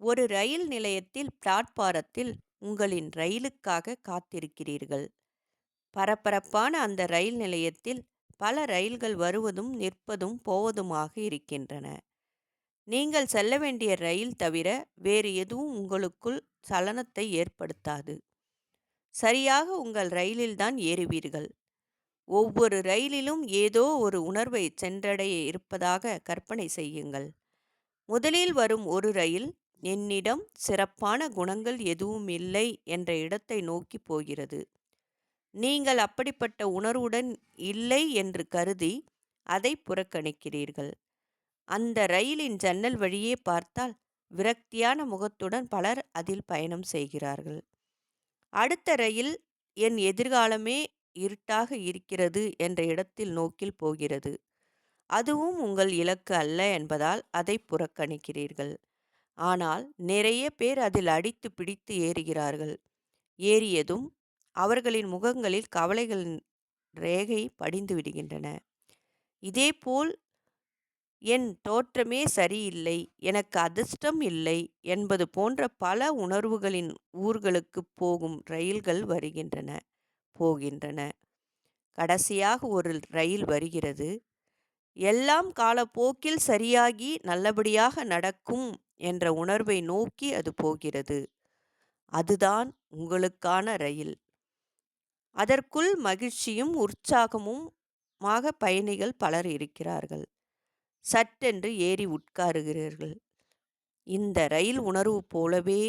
ஒரு ரயில் நிலையத்தில் பிளாட்பாரத்தில் உங்களின் ரயிலுக்காக காத்திருக்கிறீர்கள். பரபரப்பான அந்த ரயில் நிலையத்தில் பல ரயில்கள் வருவதும் நிற்பதும் போவதுமாக இருக்கின்றன. நீங்கள் செல்ல வேண்டிய ரயில் தவிர வேறு எதுவும் உங்களுக்குள் சலனத்தை ஏற்படுத்தாது. சரியாக உங்கள் ரயிலில்தான் ஏறுவீர்கள். ஒவ்வொரு ரயிலிலும் ஏதோ ஒரு உணர்வை சென்றடைய இருப்பதாக கற்பனை செய்யுங்கள். முதலில் வரும் ஒரு ரயில் என்னிடம் சிறப்பான குணங்கள் எதுவும் இல்லை என்ற இடத்தை நோக்கிப் போகிறது. நீங்கள் அப்படிப்பட்ட உணர்வுடன் இல்லை என்று கருதி அதை புறக்கணிக்கிறீர்கள். அந்த ரயிலின் ஜன்னல் வழியே பார்த்தால் விரக்தியான முகத்துடன் பலர் அதில் பயணம் செய்கிறார்கள். அடுத்த ரயில் என் எதிர்காலமே இருட்டாக இருக்கிறது என்ற இடத்தில் நோக்கில் போகிறது. அதுவும் உங்கள் இலக்கு அல்ல என்பதால் அதை புறக்கணிக்கிறீர்கள். ஆனால் நிறைய பேர் அதில் அடித்து பிடித்து ஏறுகிறார்கள். ஏறியதும் அவர்களின் முகங்களில் கவலைகளின் ரேகை படிந்து விடுகின்றன. இதேபோல் என் தோற்றமே சரியில்லை எனக்கு அதிர்ஷ்டம் இல்லை என்பது போன்ற பல உணர்வுகளின் ஊர்களுக்குப் போகும் ரயில்கள் வருகின்றன போகின்றன. கடைசியாக ஒரு ரயில் வருகிறது. எல்லாம் காலப்போக்கில் சரியாகி நல்லபடியாக நடக்கும் என்ற உணர்வை நோக்கி அது போகிறது. அதுதான் உங்களுக்கான ரயில். அதற்குள் மகிழ்ச்சியும் உற்சாகமுமாக பயணிகள் பலர் இருக்கிறார்கள். சட்டென்று ஏறி உட்காருகிறீர்கள். இந்த ரயில் உணர்வு போலவே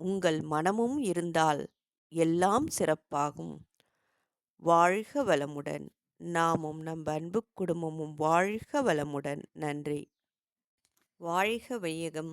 உங்கள் மனமும் இருந்தால் எல்லாம் சிறப்பாகும். வாழ்க வளமுடன்! நாமும் நம் அன்புக் குடும்பமும் வாழ்க வளமுடன்! நன்றி! வாழ்க வையகம்!